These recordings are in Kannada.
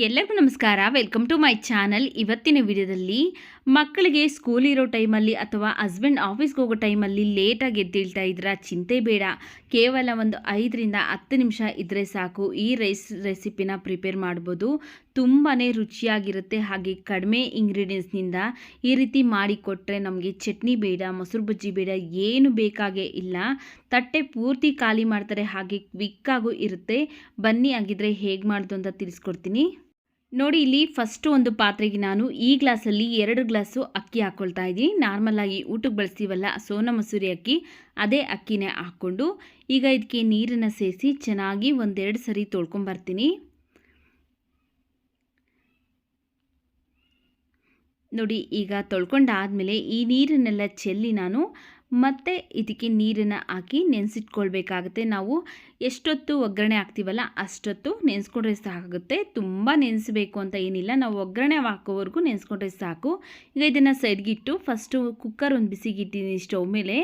ಎಲ್ಲರಿಗೂ ನಮಸ್ಕಾರ. ವೆಲ್ಕಮ್ ಟು ಮೈ ಚಾನಲ್ ಇವತ್ತಿನ ವಿಡಿಯೋದಲ್ಲಿ ಮಕ್ಕಳಿಗೆ ಸ್ಕೂಲ್ ಇರೋ ಟೈಮಲ್ಲಿ ಅಥವಾ ಹಸ್ಬೆಂಡ್ ಆಫೀಸ್ಗೆ ಹೋಗೋ ಟೈಮಲ್ಲಿ ಲೇಟಾಗಿ ಎದ್ದೇಳ್ತಾ ಇದ್ರಾ ಚಿಂತೆ ಬೇಡ. ಕೇವಲ ಒಂದು ಐದರಿಂದ ಹತ್ತು ನಿಮಿಷ ಇದ್ದರೆ ಸಾಕು. ಈ ರೈಸ್ ರೆಸಿಪಿನ ಪ್ರಿಪೇರ್ ಮಾಡ್ಬೋದು. ತುಂಬಾ ರುಚಿಯಾಗಿರುತ್ತೆ. ಹಾಗೆ ಕಡಿಮೆ ಇಂಗ್ರೀಡಿಯೆಂಟ್ಸ್ನಿಂದ ಈ ರೀತಿ ಮಾಡಿಕೊಟ್ರೆ ನಮಗೆ ಚಟ್ನಿ ಬೇಡ, ಮೊಸರು ಬಜ್ಜಿ ಬೇಡ, ಏನು ಬೇಕಾಗೇ ಇಲ್ಲ. ತಟ್ಟೆ ಪೂರ್ತಿ ಖಾಲಿ ಮಾಡ್ತಾರೆ ಹಾಗೆ ಕ್ವಿಕ್ಕಾಗೂ ಇರುತ್ತೆ. ಬನ್ನಿ ಆಗಿದ್ರೆ ಹೇಗೆ ಮಾಡೋದು ಅಂತ ತಿಳಿಸ್ಕೊಡ್ತೀನಿ. ನೋಡಿ ಇಲ್ಲಿ ಫಸ್ಟು ಒಂದು ಪಾತ್ರೆಗೆ ನಾನು ಈ ಗ್ಲಾಸಲ್ಲಿ ಎರಡು ಗ್ಲಾಸು ಅಕ್ಕಿ ಹಾಕ್ಕೊಳ್ತಾ ಇದ್ದೀನಿ. ನಾರ್ಮಲಾಗಿ ಊಟಕ್ಕೆ ಬಳಸ್ತೀವಲ್ಲ, ಸೋನಾ ಮಸೂರಿ ಅಕ್ಕಿ, ಅದೇ ಅಕ್ಕಿನೇ ಹಾಕ್ಕೊಂಡು ಈಗ ಇದಕ್ಕೆ ನೀರನ್ನು ಸೇರಿಸಿ ಚೆನ್ನಾಗಿ ಒಂದೆರಡು ಸರಿ ತೊಳ್ಕೊಂಬರ್ತೀನಿ ನೋಡಿ ಈಗ ತೊಳ್ಕೊಂಡಾದಮೇಲೆ ಈ ನೀರನ್ನೆಲ್ಲ ಚೆಲ್ಲಿ ನಾನು ಮತ್ತು ಇದಕ್ಕೆ ನೀರನ್ನು ಹಾಕಿ ನೆನೆಸಿಟ್ಕೊಳ್ಬೇಕಾಗುತ್ತೆ. ನಾವು ಎಷ್ಟೊತ್ತು ಒಗ್ಗರಣೆ ಹಾಕ್ತೀವಲ್ಲ ಅಷ್ಟೊತ್ತು ನೆನೆಸ್ಕೊಂಡ್ರೆ ಸಾಕಾಗುತ್ತೆ. ತುಂಬ ನೆನೆಸಬೇಕು ಅಂತ ಏನಿಲ್ಲ. ನಾವು ಒಗ್ಗರಣೆ ಹಾಕೋವರೆಗೂ ನೆನೆಸ್ಕೊಂಡ್ರೆ ಸಾಕು. ಈಗ ಇದನ್ನು ಸೈಡ್ಗಿಟ್ಟು ಫಸ್ಟು ಕುಕ್ಕರ್ ಒಂದು ಬಿಸಿಗಿಟ್ಟಿದ್ದೀನಿ ಸ್ಟವ್ ಮೇಲೆ.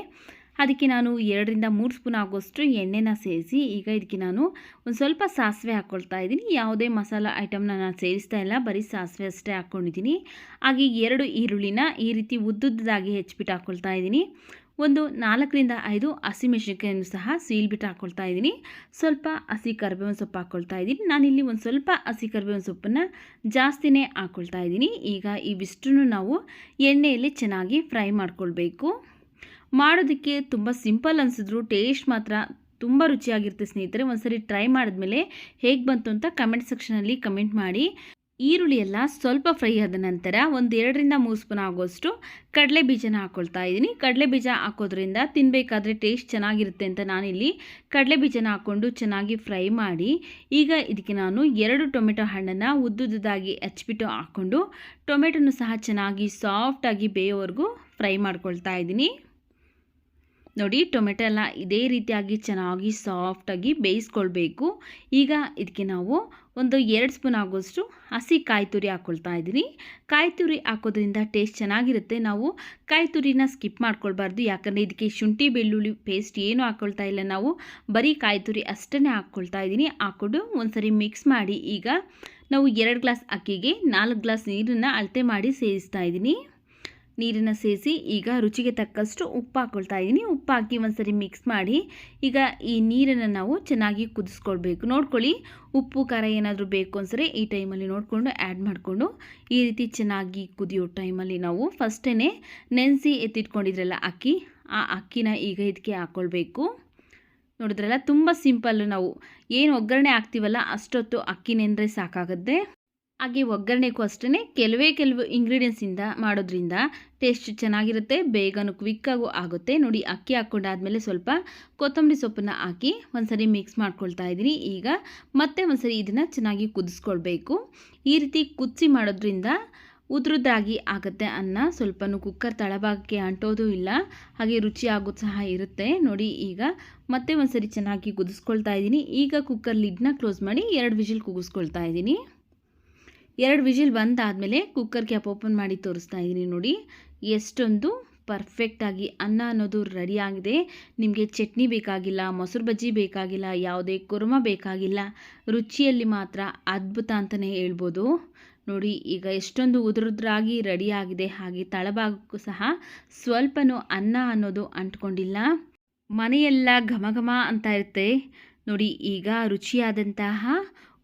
ಅದಕ್ಕೆ ನಾನು ಎರಡರಿಂದ ಮೂರು ಸ್ಪೂನ್ ಆಗೋಷ್ಟು ಎಣ್ಣೆನ ಸೇರಿಸಿ ಈಗ ಇದಕ್ಕೆ ನಾನು ಒಂದು ಸ್ವಲ್ಪ ಸಾಸಿವೆ ಹಾಕ್ಕೊಳ್ತಾ ಇದ್ದೀನಿ. ಯಾವುದೇ ಮಸಾಲ ಐಟಮ್ನ ನಾನು ಸೇರಿಸ್ತಾ ಇಲ್ಲ. ಬರೀ ಸಾಸಿವೆ ಅಷ್ಟೇ ಹಾಕ್ಕೊಂಡಿದ್ದೀನಿ ಹಾಗೆ ಎರಡು ಈರುಳ್ಳಿನ ಈ ರೀತಿ ಉದ್ದುದ್ದಾಗಿ ಹೆಚ್ಚಿಬಿಟ್ಟು ಹಾಕ್ಕೊಳ್ತಾ ಇದ್ದೀನಿ. ಒಂದು ನಾಲ್ಕರಿಂದ ಐದು ಹಸಿಮೆಣಸಿನಕಾಯಿಯನ್ನು ಸಹ ಸೀಲ್ಬಿಟ್ಟು ಹಾಕ್ಕೊಳ್ತಾ ಇದ್ದೀನಿ. ಸ್ವಲ್ಪ ಹಸಿ ಕರಿಬೇವಿನ ಸೊಪ್ಪು ಹಾಕ್ಕೊಳ್ತಾ ಇದ್ದೀನಿ. ನಾನಿಲ್ಲಿ ಒಂದು ಸ್ವಲ್ಪ ಹಸಿ ಕರಿಬೇವಿನ ಸೊಪ್ಪನ್ನು ಜಾಸ್ತಿನೇ ಹಾಕ್ಕೊಳ್ತಾ ಇದ್ದೀನಿ. ಈಗ ಈ ಇವಿಷ್ಟನ್ನು ನಾವು ಎಣ್ಣೆಯಲ್ಲಿ ಚೆನ್ನಾಗಿ ಫ್ರೈ ಮಾಡ್ಕೊಳ್ಬೇಕು. ಮಾಡೋದಕ್ಕೆ ತುಂಬ ಸಿಂಪಲ್ ಅನಿಸಿದ್ರು ಟೇಸ್ಟ್ ಮಾತ್ರ ತುಂಬ ರುಚಿಯಾಗಿರುತ್ತೆ ಸ್ನೇಹಿತರೆ. ಒಂದ್ಸರಿ ಟ್ರೈ ಮಾಡಿದ್ಮೇಲೆ ಹೇಗೆ ಬಂತು ಅಂತ ಕಮೆಂಟ್ ಸೆಕ್ಷನಲ್ಲಿ ಕಮೆಂಟ್ ಮಾಡಿ. ಈರುಳ್ಳಿ ಎಲ್ಲ ಸ್ವಲ್ಪ ಫ್ರೈ ಆದ ನಂತರ ಒಂದು ಎರಡರಿಂದ ಮೂರು ಸ್ಪೂನ್ ಆಗೋಷ್ಟು ಕಡಲೆ ಬೀಜನ ಹಾಕ್ಕೊಳ್ತಾ ಇದ್ದೀನಿ ಕಡಲೆ ಬೀಜ ಹಾಕೋದ್ರಿಂದ ತಿನ್ನಬೇಕಾದ್ರೆ ಟೇಸ್ಟ್ ಚೆನ್ನಾಗಿರುತ್ತೆ ಅಂತ ನಾನಿಲ್ಲಿ ಕಡಲೆ ಬೀಜನ ಹಾಕ್ಕೊಂಡು ಚೆನ್ನಾಗಿ ಫ್ರೈ ಮಾಡಿ ಈಗ ಇದಕ್ಕೆ ನಾನು ಎರಡು ಟೊಮೆಟೊ ಹಣ್ಣನ್ನು ಉದ್ದುದ್ದಾಗಿ ಹಚ್ಚಿಬಿಟ್ಟು ಹಾಕ್ಕೊಂಡು ಟೊಮೆಟೊನು ಸಹ ಚೆನ್ನಾಗಿ ಸಾಫ್ಟಾಗಿ ಬೇಯೋವರೆಗೂ ಫ್ರೈ ಮಾಡ್ಕೊಳ್ತಾ ಇದ್ದೀನಿ ನೋಡಿ, ಟೊಮೆಟೊ ಎಲ್ಲ ಇದೇ ರೀತಿಯಾಗಿ ಚೆನ್ನಾಗಿ ಸಾಫ್ಟಾಗಿ ಬೇಯಿಸ್ಕೊಳ್ಬೇಕು. ಈಗ ಇದಕ್ಕೆ ನಾವು ಒಂದು ಎರಡು ಸ್ಪೂನ್ ಆಗೋಷ್ಟು ಹಸಿ ಕಾಯಿ ತುರಿ ಹಾಕ್ಕೊಳ್ತಾ ಇದ್ದೀನಿ. ಕಾಯಿ ತುರಿ ಹಾಕೋದ್ರಿಂದ ಟೇಸ್ಟ್ ಚೆನ್ನಾಗಿರುತ್ತೆ. ನಾವು ಕಾಯಿ ತುರಿನ ಸ್ಕಿಪ್ ಮಾಡ್ಕೊಳ್ಬಾರ್ದು. ಯಾಕಂದರೆ ಇದಕ್ಕೆ ಶುಂಠಿ, ಬೆಳ್ಳುಳ್ಳಿ ಪೇಸ್ಟ್ ಏನು ಹಾಕ್ಕೊಳ್ತಾ ಇಲ್ಲ. ನಾವು ಬರೀ ಕಾಯಿ ತುರಿ ಅಷ್ಟೇ ಹಾಕ್ಕೊಳ್ತಾ ಇದ್ದೀನಿ. ಹಾಕ್ಕೊಂಡು ಒಂದ್ಸರಿ ಮಿಕ್ಸ್ ಮಾಡಿ ಈಗ ನಾವು ಎರಡು ಗ್ಲಾಸ್ ಅಕ್ಕಿಗೆ ನಾಲ್ಕು ಗ್ಲಾಸ್ ನೀರನ್ನು ಅಳತೆ ಮಾಡಿ ಸೇರಿಸ್ತಾ ಇದ್ದೀನಿ. ನೀರನ್ನು ಸೇರಿಸಿ ಈಗ ರುಚಿಗೆ ತಕ್ಕಷ್ಟು ಉಪ್ಪು ಹಾಕ್ಕೊಳ್ತಾ ಇದ್ದೀನಿ ಉಪ್ಪು ಹಾಕಿ ಒಂದ್ಸರಿ ಮಿಕ್ಸ್ ಮಾಡಿ ಈಗ ಈ ನೀರನ್ನು ನಾವು ಚೆನ್ನಾಗಿ ಕುದಿಸ್ಕೊಳ್ಬೇಕು. ನೋಡ್ಕೊಳ್ಳಿ, ಉಪ್ಪು, ಖಾರ ಏನಾದರೂ ಬೇಕು ಅನ್ಸರಿ ಈ ಟೈಮಲ್ಲಿ ನೋಡಿಕೊಂಡು ಆ್ಯಡ್ ಮಾಡಿಕೊಂಡು ಈ ರೀತಿ ಚೆನ್ನಾಗಿ ಕುದಿಯೋ ಟೈಮಲ್ಲಿ ನಾವು ಫಸ್ಟೇ ನೆನೆಸಿ ಎತ್ತಿಟ್ಕೊಂಡಿದ್ರಲ್ಲ ಅಕ್ಕಿ, ಆ ಅಕ್ಕಿನ ಈಗ ಇದಕ್ಕೆ ಹಾಕ್ಕೊಳ್ಬೇಕು ನೋಡಿದ್ರಲ್ಲ, ತುಂಬ ಸಿಂಪಲ್ಲು ನಾವು. ಏನು ಒಗ್ಗರಣೆ ಹಾಕ್ತೀವಲ್ಲ, ಅಷ್ಟೊತ್ತು ಅಕ್ಕಿ ನೆಂದರೆ ಸಾಕಾಗುತ್ತೆ. ಹಾಗೆ ಒಗ್ಗರಣೆಗೂ ಅಷ್ಟೇ ಕೆಲವೇ ಕೆಲವು ಇಂಗ್ರೀಡಿಯೆಂಟ್ಸಿಂದ ಮಾಡೋದ್ರಿಂದ ಟೇಸ್ಟ್ ಚೆನ್ನಾಗಿರುತ್ತೆ, ಬೇಗನೂ ಕ್ವಿಕ್ಕಾಗೂ ಆಗುತ್ತೆ. ನೋಡಿ, ಅಕ್ಕಿ ಹಾಕ್ಕೊಂಡಾದಮೇಲೆ ಸ್ವಲ್ಪ ಕೊತ್ತಂಬರಿ ಸೊಪ್ಪನ್ನು ಹಾಕಿ ಒಂದ್ಸರಿ ಮಿಕ್ಸ್ ಮಾಡ್ಕೊಳ್ತಾ ಇದ್ದೀನಿ. ಈಗ ಮತ್ತೆ ಒಂದ್ಸರಿ ಇದನ್ನು ಚೆನ್ನಾಗಿ ಕುದಿಸ್ಕೊಳ್ಬೇಕು. ಈ ರೀತಿ ಕುದಿಸಿ ಮಾಡೋದ್ರಿಂದ ಉದ್ರುದ್ರಾಗಿ ಆಗುತ್ತೆ ಅನ್ನ. ಸ್ವಲ್ಪನೂ ಕುಕ್ಕರ್ ತಳಭಾಗಕ್ಕೆ ಅಂಟೋದು ಇಲ್ಲ. ಹಾಗೆ ರುಚಿ ಸಹ ಇರುತ್ತೆ. ನೋಡಿ, ಈಗ ಮತ್ತೆ ಒಂದ್ಸರಿ ಚೆನ್ನಾಗಿ ಕುದಿಸ್ಕೊಳ್ತಾ ಇದ್ದೀನಿ. ಈಗ ಕುಕ್ಕರ್ ಲಿಡ್ನ ಕ್ಲೋಸ್ ಮಾಡಿ ಎರಡು ವಿಜಿಲ್ ಕುಗಿಸ್ಕೊಳ್ತಾ ಇದ್ದೀನಿ. ಎರಡು ವಿಜಿಲ್ ಬಂದಾದಮೇಲೆ ಕುಕ್ಕರ್ ಕ್ಯಾಪ್ ಓಪನ್ ಮಾಡಿ ತೋರಿಸ್ತಾ ಇದ್ದೀನಿ ನೋಡಿ. ಎಷ್ಟೊಂದು ಪರ್ಫೆಕ್ಟಾಗಿ ಅನ್ನ ಅನ್ನೋದು ರೆಡಿಯಾಗಿದೆ ನಿಮಗೆ ಚಟ್ನಿ ಬೇಕಾಗಿಲ್ಲ, ಮೊಸರು ಬಜ್ಜಿ ಬೇಕಾಗಿಲ್ಲ, ಯಾವುದೇ ಕುರ್ಮ ಬೇಕಾಗಿಲ್ಲ. ರುಚಿಯಲ್ಲಿ ಮಾತ್ರ ಅದ್ಭುತ ಅಂತಲೇ ಹೇಳ್ಬೋದು. ನೋಡಿ, ಈಗ ಎಷ್ಟೊಂದು ಉದುರುದ್ರಾಗಿ ರೆಡಿಯಾಗಿದೆ ಹಾಗೆ ತಳಭಾಗಕ್ಕೂ ಸಹ ಸ್ವಲ್ಪನೂ ಅನ್ನ ಅನ್ನೋದು ಅಂಟ್ಕೊಂಡಿಲ್ಲ. ಮನೆಯೆಲ್ಲ ಘಮ ಘಮ ಅಂತ ಇರುತ್ತೆ. ನೋಡಿ, ಈಗ ರುಚಿಯಾದಂತಹ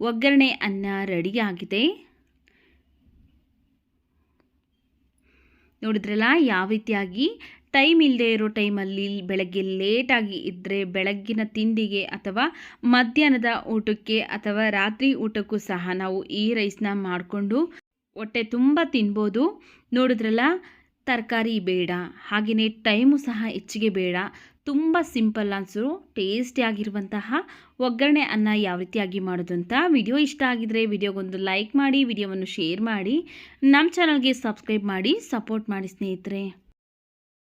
ಒಗ್ಗರಣೆ ಅನ್ನ ರೆಡಿಯಾಗಿದೆ ನೋಡಿದ್ರಲ್ಲ, ಯಾವ ರೀತಿಯಾಗಿ? ಟೈಮ್ ಇಲ್ಲದೆ ಇರೋ ಟೈಮಲ್ಲಿ ಬೆಳಗ್ಗೆ ಲೇಟಾಗಿ ಇದ್ದರೆ ಬೆಳಗ್ಗಿನ ತಿಂಡಿಗೆ ಅಥವಾ ಮಧ್ಯಾಹ್ನದ ಊಟಕ್ಕೆ ಅಥವಾ ರಾತ್ರಿ ಊಟಕ್ಕೂ ಸಹ ನಾವು ಈ ರೈಸ್ನ ಮಾಡಿಕೊಂಡು ಹೊಟ್ಟೆ ತುಂಬ ತಿನ್ಬೋದು. ನೋಡಿದ್ರಲ್ಲ ತರಕಾರಿ ಬೇಡ ಹಾಗೆಯೇ ಟೈಮು ಸಹ ಹೆಚ್ಚಿಗೆ ಬೇಡ. ತುಂಬ ಸಿಂಪಲ್ ಅನ್ಸು ಟೇಸ್ಟಿಯಾಗಿರುವಂತಹ ಒಗ್ಗರಣೆ ಅನ್ನ ಯಾವ ರೀತಿಯಾಗಿ ಮಾಡೋದು ಅಂತ ವಿಡಿಯೋ ಇಷ್ಟ ಆಗಿದ್ರೆ ವಿಡಿಯೋಗೊಂದು ಲೈಕ್ ಮಾಡಿ, ವಿಡಿಯೋವನ್ನು ಶೇರ್ ಮಾಡಿ. ನಮ್ಮ ಚಾನಲ್ಗೆ ಸಬ್ಸ್ಕ್ರೈಬ್ ಮಾಡಿ, ಸಪೋರ್ಟ್ ಮಾಡಿ ಸ್ನೇಹಿತರೆ.